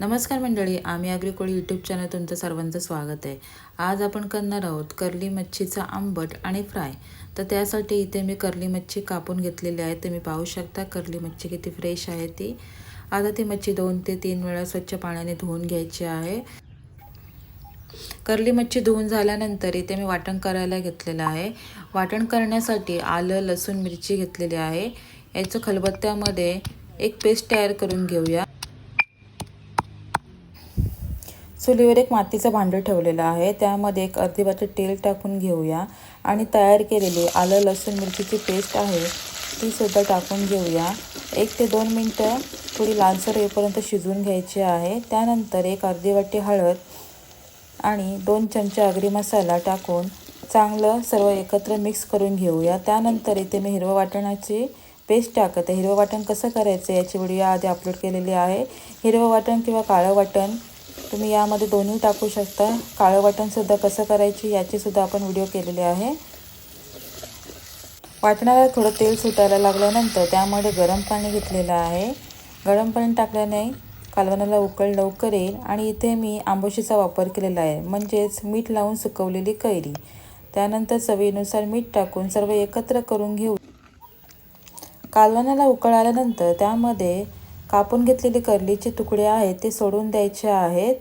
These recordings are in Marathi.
नमस्कार मंडळी आम्ही अग्रिकोळी यूट्यूब चॅनल तुमचं सर्वांचं स्वागत आहे. आज आपण करणार आहोत कर्ली मच्छीचा आंबट आणि फ्राय. तर त्यासाठी इथे मी कर्ली मच्छी कापून घेतलेली आहे. तुम्ही पाहू शकता कर्ली मच्छी किती फ्रेश आहे ती. आता ती मच्छी दोन ते तीन वेळा स्वच्छ पाण्याने धुवून घ्यायची आहे. कर्ली मच्छी धुवून झाल्यानंतर इथे मी वाटण करायला घेतलेलं आहे. वाटण करण्यासाठी आलं लसूण मिरची घेतलेली आहे. याचं खलबत्त्यामध्ये एक पेस्ट तयार करून घेऊया. चुलीवर एक मातीचं भांडं ठेवलेलं आहे. त्यामध्ये एक अर्धी वाटी तेल टाकून घेऊया आणि तयार केलेली आलं लसूण मिरचीची पेस्ट आहे ती सुद्धा टाकून घेऊया. एक ते दोन मिनटं थोडी लालसर येईपर्यंत शिजवून घ्यायची आहे. त्यानंतर एक अर्धी वाटी हळद आणि दोन चमचे आगरी मसाला टाकून चांगलं सर्व एकत्र मिक्स करून घेऊया. त्यानंतर इथे मी हिरवं वाटणाची पेस्ट टाकत. आहे हिरवं वाटण कसं करायचं याची व्हिडिओ आधी अपलोड केलेली आहे. हिरवं वाटण किंवा काळं वाटण तुम्ही यामध्ये दोन्ही टाकू शकता. काळं वाटणसुद्धा कसं करायची याचीसुद्धा आपण व्हिडिओ केलेली आहे. वाटणाला थोडं तेल सुटायला लागल्यानंतर त्यामध्ये गरम पाणी घेतलेलं आहे. गरम पाणी टाकल्याने कालवणाला उकळ लवकर येईल आणि इथे मी आंबोशीचा वापर केलेला आहे. म्हणजेच मीठ लावून सुकवलेली कैरी. त्यानंतर चवीनुसार मीठ टाकून सर्व एकत्र करून घेऊ. कालवणाला उकळ आल्यानंतर त्यामध्ये कापून घेतलेले कर्लीचे तुकडे आहेत ते सोडून द्यायचे आहेत.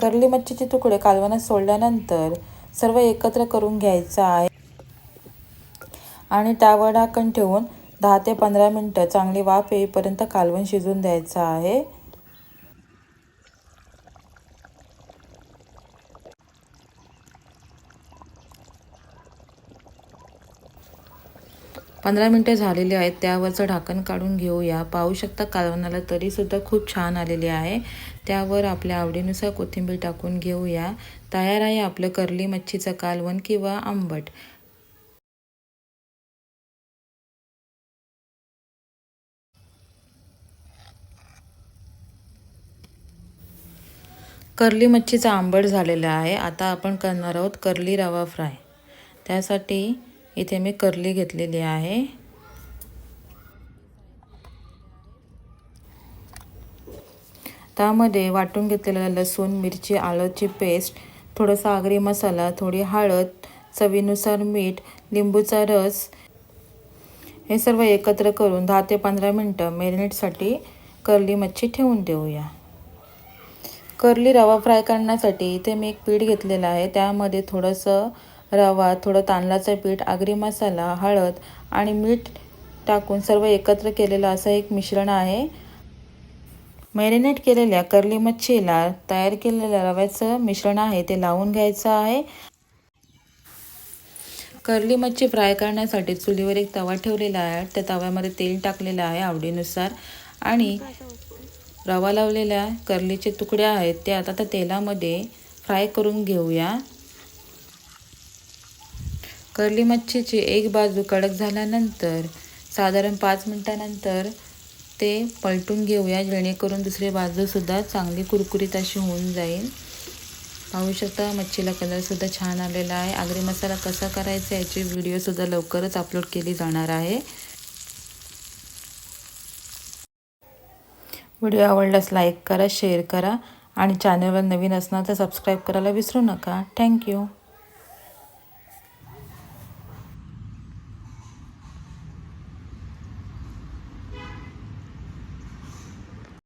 कर्ली मच्छीचे तुकडे कालवणात सोडल्यानंतर सर्व एकत्र करून घ्यायचं आहे. आणि त्यावर ढाकण ठेवून दहा ते पंधरा मिनटं चांगली वाफ येईपर्यंत कालवण शिजवून द्यायचं आहे. पंधरा मिनटं झालेली आहेत त्यावरचं ढाकण काढून घेऊया. पाहू शकता कालवणाला तरीसुद्धा खूप छान आलेली आहे. त्यावर आपल्या आवडीनुसार कोथिंबीर टाकून घेऊया. तयार आहे आपलं कर्ली मच्छीचं कालवण किंवा आंबट. कर्ली मच्छीचा आंबट झालेला आहे. आता आपण करणार आहोत कर्ली रवा फ्राय. त्यासाठी इथे मी कर्ली घेतलेली आहे. त्यामध्ये वाटून घेतलेला लसूण मिरची आलंची पेस्ट थोडासा आगरी मसाला थोडी हळद चवीनुसार मीठ लिंबूचा रस हे सर्व एकत्र करून दहा ते पंधरा मिनटं मॅरिनेटसाठी कर्ली मच्छी ठेवून देऊया. कर्ली रवा फ्राय करण्यासाठी इथे मी एक पीठ घेतलेलं आहे. त्यामध्ये थोडंसं रवा थोडं तांदळाचं पीठ आगरी मसाला हळद आणि मीठ टाकून सर्व एकत्र केलेलं असं एक मिश्रण आहे. मॅरिनेट केलेल्या कर्ली मच्छीला तयार केलेल्या रव्याचं मिश्रण आहे ते लावून घ्यायचं आहे. कर्ली मच्छी फ्राय करण्यासाठी चुलीवर एक तवा ठेवलेला आहे त्या तव्यामध्ये तेल टाकलेलं आहे आवडीनुसार. आणि रवा लावलेल्या कर्लीचे तुकडे आहेत ते आता त्या तेलामध्ये फ्राय करून घेऊया. कर्ली मच्छीची एक बाजू कडक झाल्यानंतर साधारण पाच मिनटानंतर ते पलटून घेऊया जेणेकरून दुसरी बाजूसुद्धा चांगली कुरकुरीत अशी होऊन जाईल. पाहू शकता मच्छीला कलरसुद्धा छान आलेला आहे. आगरी मसाला कसा करायचा याची व्हिडिओसुद्धा लवकरच अपलोड केली जाणार आहे. व्हिडिओ आवडल्यास लाईक करा शेअर करा आणि चॅनलवर नवीन असणार तर सबस्क्राईब करायला विसरू नका. थँक्यू